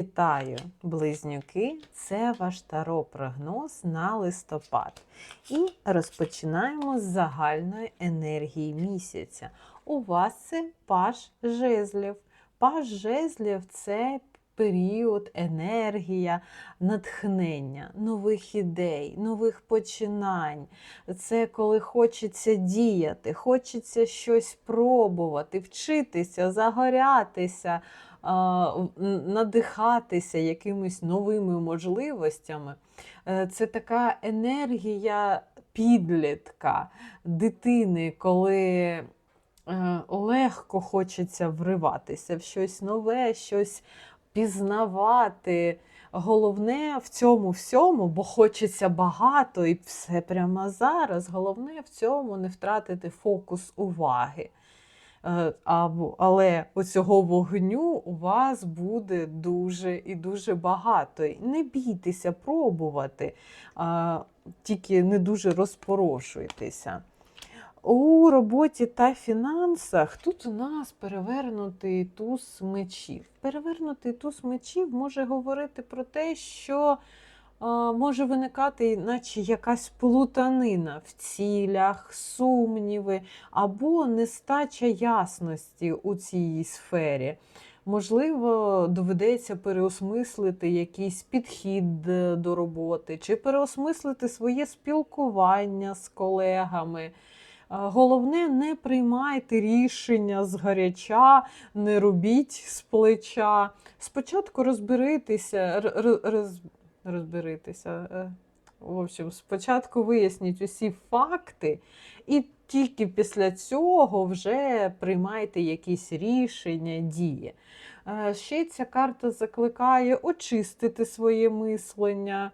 Вітаю, близнюки! Це ваш таро-прогноз на листопад. І розпочинаємо з загальної енергії місяця. У вас це паш жезлів. Паш жезлів це період, енергія, натхнення, нових ідей, нових починань. Це коли хочеться діяти, хочеться щось пробувати, вчитися, загорятися надихатися якимись новими можливостями. Е, Це така енергія підлітка, дитини, коли е, легко хочеться вриватися в щось нове, щось пізнавати. Головне в цьому всьому, бо хочеться багато і все прямо зараз. Головне в цьому не втратити фокус уваги. Е, Але оцього вогню у вас буде дуже і дуже багато. Не бійтеся пробувати, тільки не дуже розпорошуйтеся. У роботі та фінансах тут у нас перевернутий туз мечів. Перевернутий туз мечів може говорити про те, що може виникати, наче якась плутанина в цілях, сумніви або нестача ясності у цій сфері. Можливо, доведеться переосмислити якийсь підхід е, до роботи, чи переосмислити своє спілкування з колегами. Головне, не приймайте рішення з не робіть з плеча. Спочатку розберитися, роз, розберитися. е, В общем, спочатку виясніть усі факти, і тільки після цього вже приймайте якісь рішення, дії. Е, Ще ця карта закликає очистити своє мислення.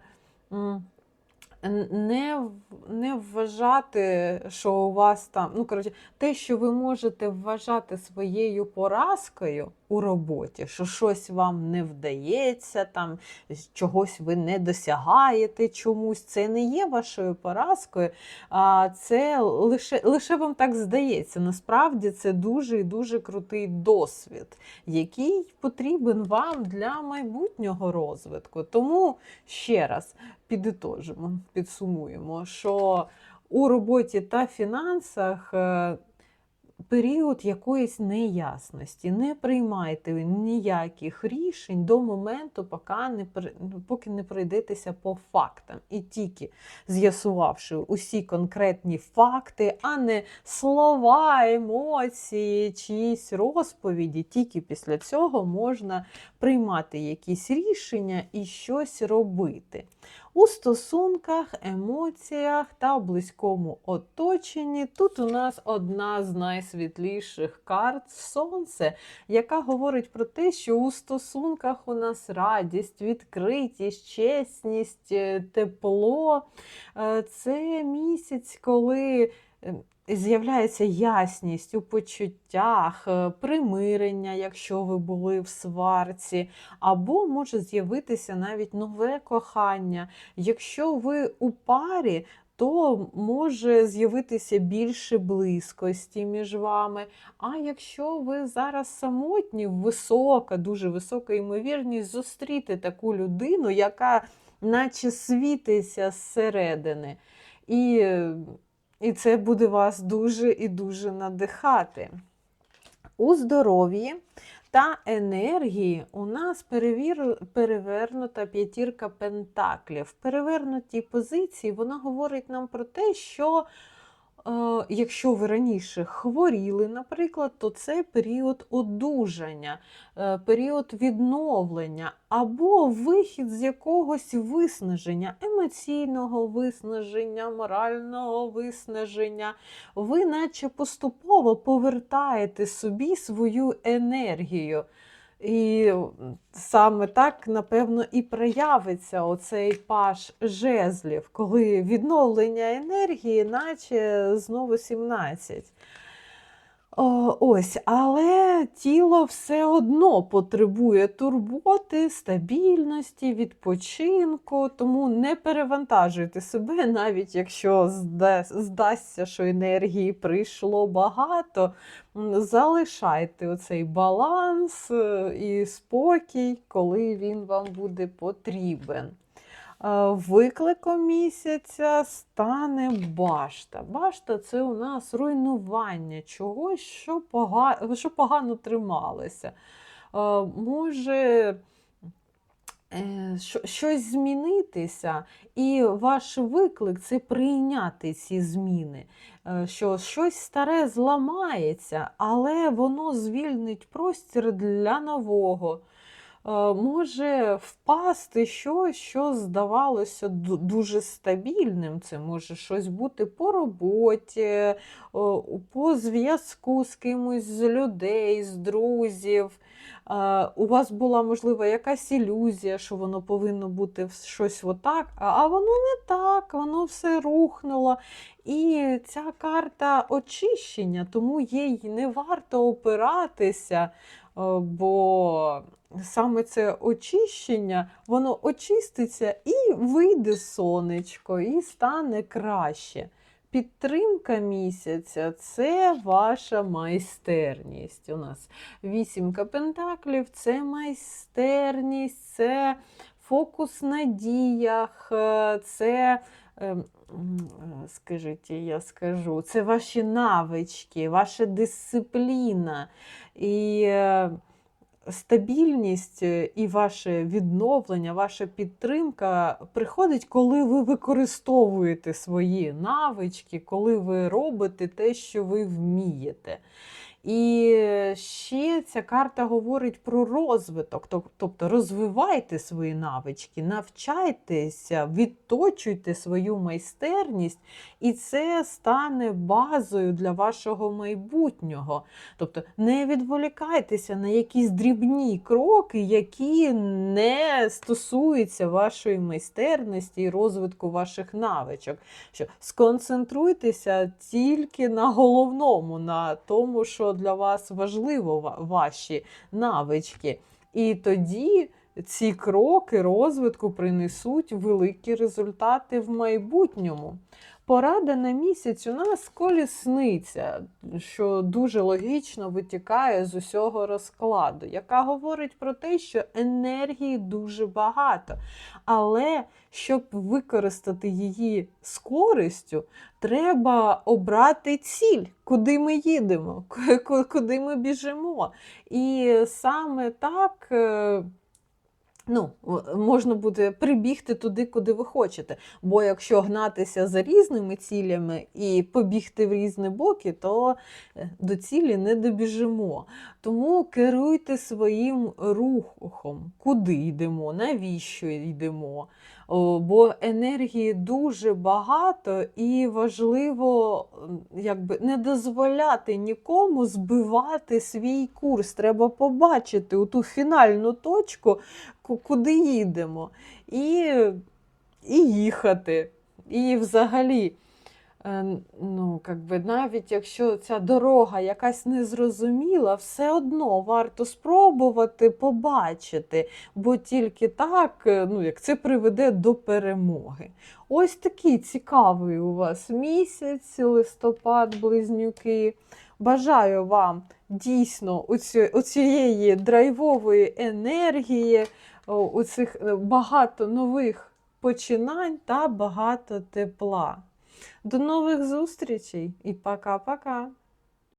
Не, не вважати, що у вас там, ну коротше, те, що ви можете вважати своєю поразкою у роботі, що щось вам не вдається, там чогось ви не досягаєте чомусь, це не є вашою поразкою, а це лише, лише вам так здається. Насправді це дуже і дуже крутий досвід, який потрібен вам для майбутнього розвитку. Тому ще раз підітожимо, підсумуємо, що у роботі та фінансах е, період якоїсь неясності. Не приймайте ніяких рішень до моменту, поки не, поки не пройдетеся по фактам. І тільки з'ясувавши усі конкретні факти, а не слова, емоції, чиїсь розповіді, тільки після цього можна приймати якісь рішення і щось робити. У стосунках, емоціях та близькому оточенні тут у нас одна з найсвітліших карт Сонце, яка говорить про те, що у стосунках у нас радість, відкритість, чесність, е, тепло. Е, Це місяць, коли з'являється ясність у почуттях, е, примирення, якщо ви були в сварці, або може з'явитися навіть нове кохання. Якщо ви у парі, то може з'явитися більше близькості між вами. А якщо ви зараз самотні, висока, дуже висока ймовірність зустріти таку людину, яка наче світиться зсередини. І, і це буде вас дуже і дуже надихати. У здоров'ї та енергії у нас перевір... перевернута п'ятірка пентаклів. В перевернутій позиції вона говорить нам про те, що якщо ви раніше хворіли, наприклад, то це період одужання, е, період відновлення або вихід з якогось виснаження, емоційного виснаження, морального виснаження ви наче поступово повертаєте собі свою енергію. І саме так, напевно, і проявиться оцей паш жезлів, коли відновлення енергії, наче знову 17. Ось, але тіло все одно потребує турботи, стабільності, відпочинку, тому не перевантажуйте себе, навіть якщо здасться, що енергії прийшло багато. Залишайте оцей баланс е, і спокій, коли він вам буде потрібен. Е, Викликом місяця стане башта. Башта це у нас руйнування чогось, що погано, що погано трималося. Е, Може е, щось змінитися, і ваш виклик це прийняти ці зміни. Що щось старе зламається, але воно звільнить простір для нового може впасти щось, що здавалося дуже стабільним. Це може щось бути по роботі, по зв'язку з кимось з людей, з друзів. Е, У вас була, можливо, якась ілюзія, що воно повинно бути щось отак, а воно не так, воно все рухнуло. І ця карта очищення, тому їй не варто опиратися, е, бо саме це очищення, воно очиститься і вийде сонечко, і стане краще. Підтримка місяця це ваша майстерність. У нас вісімка пентаклів це майстерність, це фокус на діях, е, це. м, е, Скажіть, я скажу, це ваші навички, ваша дисципліна. І е, стабільність е, і ваше відновлення, ваша підтримка приходить, коли ви використовуєте свої навички, коли ви робите те, що ви вмієте. І ще ця карта говорить про розвиток, тобто розвивайте свої навички, навчайтеся, відточуйте свою майстерність, і це стане базою для вашого майбутнього. Тобто не відволікайтеся на якісь дрібні кроки, які не стосуються вашої майстерності і розвитку ваших навичок. Що сконцентруйтеся тільки на головному, на тому, що для вас важливо, ва- ваші навички. І тоді ці кроки розвитку принесуть великі результати в майбутньому. Порада на місяць у нас колісниця, що дуже логічно витікає з усього розкладу, яка говорить про те, що енергії дуже багато. Але щоб використати її з користю, треба обрати ціль, куди ми їдемо, куди ми біжимо. І саме так. Ну, можна буде прибігти туди, куди ви хочете. Бо якщо гнатися за різними цілями і побігти в різні боки, то е, до цілі не добіжимо. Тому керуйте своїм рухом, куди йдемо, навіщо йдемо. Бо енергії дуже багато і важливо якби, не дозволяти нікому збивати свій курс. Треба побачити у ту фінальну точку, куди їдемо, і, і їхати. І взагалі, ну, как би, навіть якщо ця дорога якась незрозуміла, все одно варто спробувати побачити, бо тільки так, е, ну, як це приведе до перемоги. Ось такий цікавий у вас місяць, листопад, близнюки. Бажаю вам дійсно оці- оцієї драйвової енергії, у е, багато нових починань та багато тепла. До нових зустрічей і пока-пока!